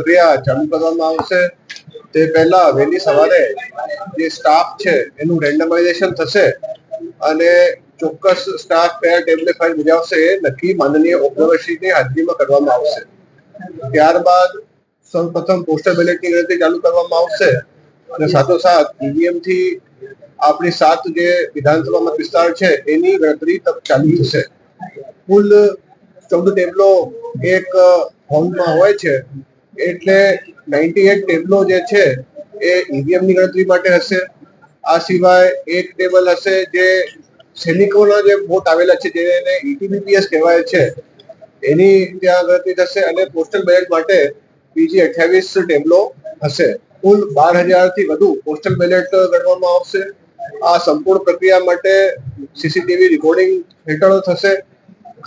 પ્રક્રિયા ચાલુ કરવામાં આવશે તે પહેલા વહેલી સવારે જે સ્ટાફ છે, એનું રેન્ડમાઇઝેશન થશે અને ચોક્કસ સ્ટાફ કયા ટેબલે ફાઇલ બજાવશે એ નક્કી માનનીય ઓબ્ઝર્વરશ્રીની હાજરીમાં કરવામાં આવશે. ત્યારબાદ સૌપ્રથમ પોસ્ટલ બેલેટની ગણતરી ચાલુ કરવામાં આવશે. અને સાથોસાથ ઈવીએમથી આપણી સાત જે વિધાનસભા મત વિસ્તાર છે, એની ગણતરી ચાલુ થશે. કુલ ચૌદ ટેબલો એક હોલમાં હોય છે. એટલે નાઇન્ટી એટ ટેબલો જે છે, એ ઈવીએમની ગણતરી માટે હશે. આ સિવાય એક ટેબલ હશે જે સૈનિકોના જે વોટ આવેલા છે જેને ઈટીબીપીએસ કહેવાય છે. એની ત્યાં ગણતરી થશે અને પોસ્ટલ બેલેટ માટે બીજી અઠ્યાવીસ ટેબલો હશે. કુલ બાર હજારથી વધુ પોસ્ટલ બેલેટ ગણવામાં આવશે. આ સંપૂર્ણ પ્રક્રિયા માટે સીસીટીવી રેકોર્ડિંગ હેઠળ થશે.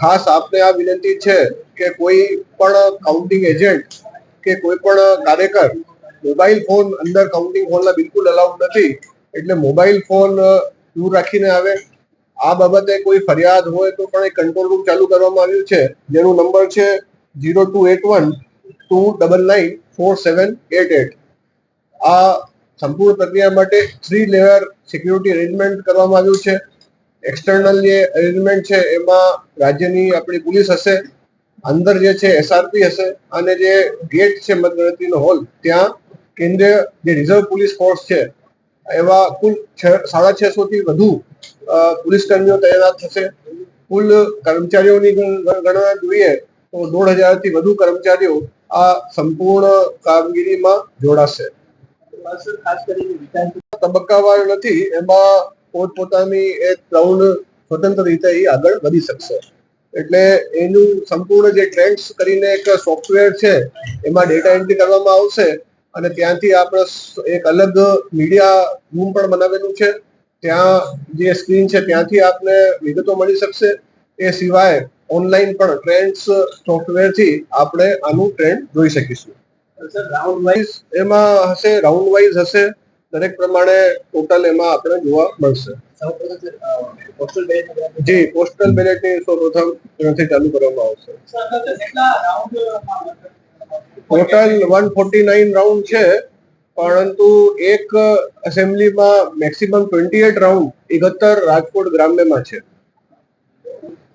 ખાસ આપને આ વિનંતી છે કે કોઈ પણ કાઉન્ટિંગ એજન્ટ કે કોઈ પણ કાર્યકર મોબાઈલ ફોન અંદર કાઉન્ટિંગ હોલના બિલકુલ અલાઉડ નથી, એટલે મોબાઈલ ફોન દૂર રાખીને આવે. આ બાબતે કોઈ ફરિયાદ હોય તો પણ એક કંટ્રોલ રૂમ ચાલુ કરવામાં આવ્યું છે. જેનો નંબર છે zero two eight one two double nine four seven eight eight આ સંપૂર્ણ પ્રક્રિયા માટે થ્રી લેયર સિક્યુરિટી અરેન્જમેન્ટ કરવામાં આવ્યું છે. એક્સટર્નલ જે અરેન્જમેન્ટ છે, એમાં રાજ્યની આપણી પોલીસ હશે અંદર જે છે એસઆરપી હશે અને જે ગેટ છે, મતગણતરીનો હોલ ત્યાં કેન્દ્રીય જે રિઝર્વ પોલીસ ફોર્સ છે એવા કુલ સાડા છસો થી વધુ પોલીસ કર્મીઓ તૈનાત થશે. કુલ કર્મચારીઓની ગણ- ગણ- ગણના જોઈએ તો દોઢ હજારથી વધુ કર્મચારીઓ આ સંપૂર્ણ કામગીરીમાં જોડાશે. તબક્કાવાર નથી, એમાં પોતપોતાની એક ત્રણ સ્વતંત્ર રીતે એ આગળ વધી શકશે. એટલે એનું સંપૂર્ણ જે ટ્રેન્ડ્સ કરીને એક સોફ્ટવેર છે એમાં ડેટા એન્ટ્રી કરવામાં આવશે અને ત્યાંથી આપણે એક અલગ મીડિયા રૂમ પણ બનાવેલું છે. ત્યાં જે સ્ક્રીન છે ત્યાંથી આપને વિગતો મળી શકશે. એ સિવાય ઓનલાઈન પણ ટ્રેન્ડ્સ સોફ્ટવેરથી આપણે આનું ટ્રેન્ડ જોઈ શકીશું. સર રાઉન્ડ વાઇઝ એમાં હશે રાઉન્ડ વાઇઝ હશે. દરેક પ્રમાણે ટોટલ એમાં આપણે જોવા મળશે. જી પોસ્ટલ બેલેટની સૌપ્રથમ ગણતરી ચાલુ કરવામાં આવશે. Total one forty nine round છે, પરંતુ એક એસેમ્બલીમાં મેક્સિમમ ટ્વેન્ટી એટ રાઉન્ડ એકહત્તર રાજકોટ ગ્રામ્યમાં છે.